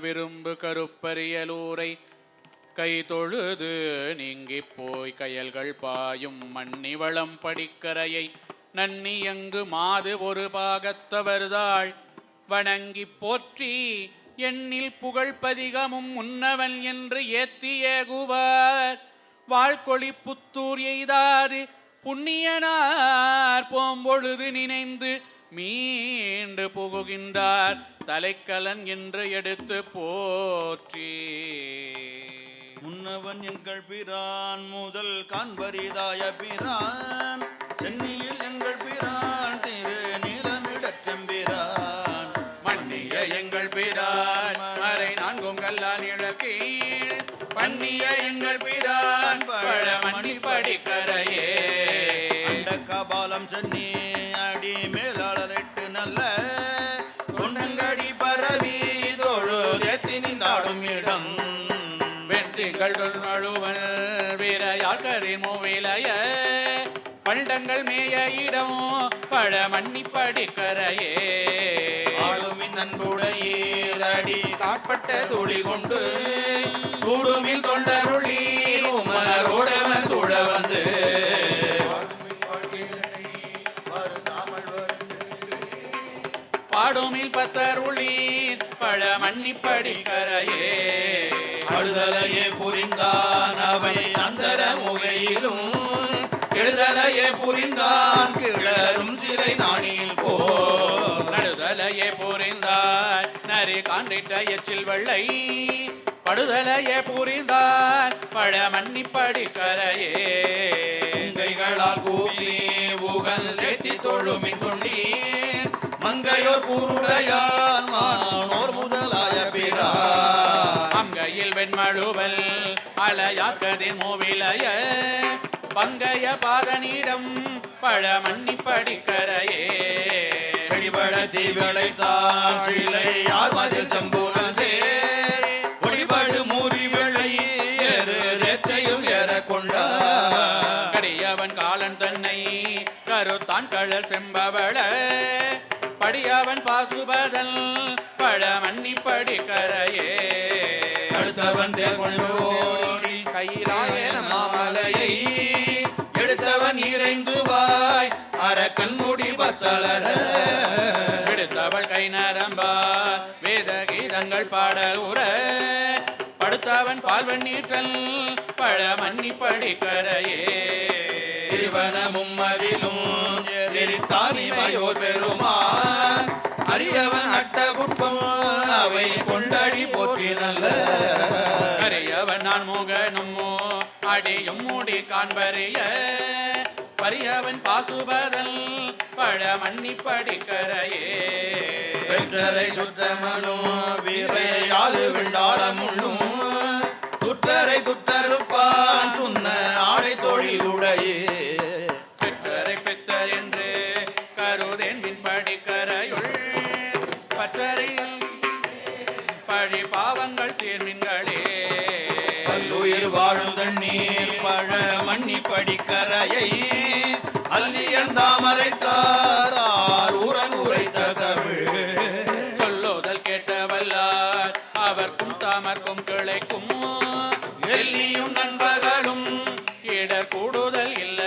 விரும்பு கருப்பரியலூரை கை தொழுது நீங்கிப் போய் கயல்கள் பாயும் மண்ணிவளம் படிக்கரையை நன்னியங்கு மாது ஒரு பாகத்தவர்தாள். வணங்கிப் போற்றி எண்ணில் புகழ் பதிகமும் உன்னவன் என்று ஏத்தி ஏகுவார். வாழ்கொழி புத்தூர் எய்தாறு புண்ணியனார் போம்பொழுது நினைந்து மீண்டு புகுகின்றார். தலைக்கலன் என்று எடுத்து போற்றி. முன்னவன் எங்கள் பிரான் முதல் காண்பரிதாய பிரான். சென்னியில் எங்கள் பிரான் திரு நீலமிடற்றெம்பிரான் மன்னிய எங்கள் பிரான் மறை நான்கும் கல்லால் இழக்கீழ் பண்ணிய எங்கள் பிரான் பழமணி படிக்கரையே. அண்ட கபாலம் சென்னி நின்றாடும் வெற்றிகள் நழுவல் வீரையாக்கரி மூவிலைய. பண்டங்கள் மேய இடம் பழமண்ணி படிக்கரையே ஆடுமின் அன்புடையீரடி காட்பட்ட துளி கொண்டு சூடுமில் தொண்டருளி உமரோடவன் சூழ வந்து. பாடுமில் பத்தருளீர் பழமண்ணி படிக்கரையே அழுதலையே புரிந்தான் அவை அந்தர முகையிலும். எழுதலையே புரிந்தான் கிளரும் சிறை நாணியில் போ. நடுதலையே புரிந்தார் நரி காண்டிட்ட எச்சில் வெள்ளை. படுதலையே புரிந்தார் பழமண்ணி படிக்கரையே கைகளால் கூவி உகந்தேத்தி தொழுமின் கொண்டீர் மங்கையோர் கூருடையான் மானோர் முதலாய பிரான் அங்கையில் வெண்மழுவல் அலையாக்கதின் மூவிலைய பங்கைய பாதனிடம் பழமண்ணி படிக்கரையே. செடிபட தீவிளைத்தான் சிலை யார் மதில் சம்பூனம் சேர். ஒடிபடு மூறி வெள்ளை ஏறு தேற்றையும் ஏற கொண்டார் கடியவன் காலன் தன்னை கருத்தான் கழல் செம்பவள படியவன் பாசுபதல் பழமண்ணி படிக்கரையே. அடுத்தவன் தேர் கொண்டு ஓடி கையிலாயன மாமலையை எடுத்தவன் இறைந்து வாய் அரக்கன் முடி பத்தளர விடுத்தவள் கை நரம்பா வேத கீதங்கள் பாடல் உற. படுத்தவன் பால்வன் நீற்றல் பழமண்ணி படிக்கரையே. திருவனமும் அதிலும் எரித்தானிமையோர் அடியும் மூடி காண்பறிய பரியவன் பாசுபதல் பழமண்ணி படிக்கரையே வெற்றரை சுற்றமனும் வீரையாது விண்டாளமுள்ளும் துற்றரை துற்றறுப்பான் துண்ண ஆடை தொழிலுடையே. பெற்றரை பெற்றர் என்று கருதேன் மின் படிக்கரையுள் பற்றரையில் பழி பாவங்கள் தீர்மின்களே வாழ மன்னிப்படி கரையை அல்லியன் தாமரைத்தார் ஆரூரன் உரைத்த தமிழ் சொல்லோதல் கேட்டவல்லார். அவர்க்கும் தாமர்க்கும் கிளைக்கும். எல்லியும் நண்பர்களும் இடர் கூடுதல் இல்லை.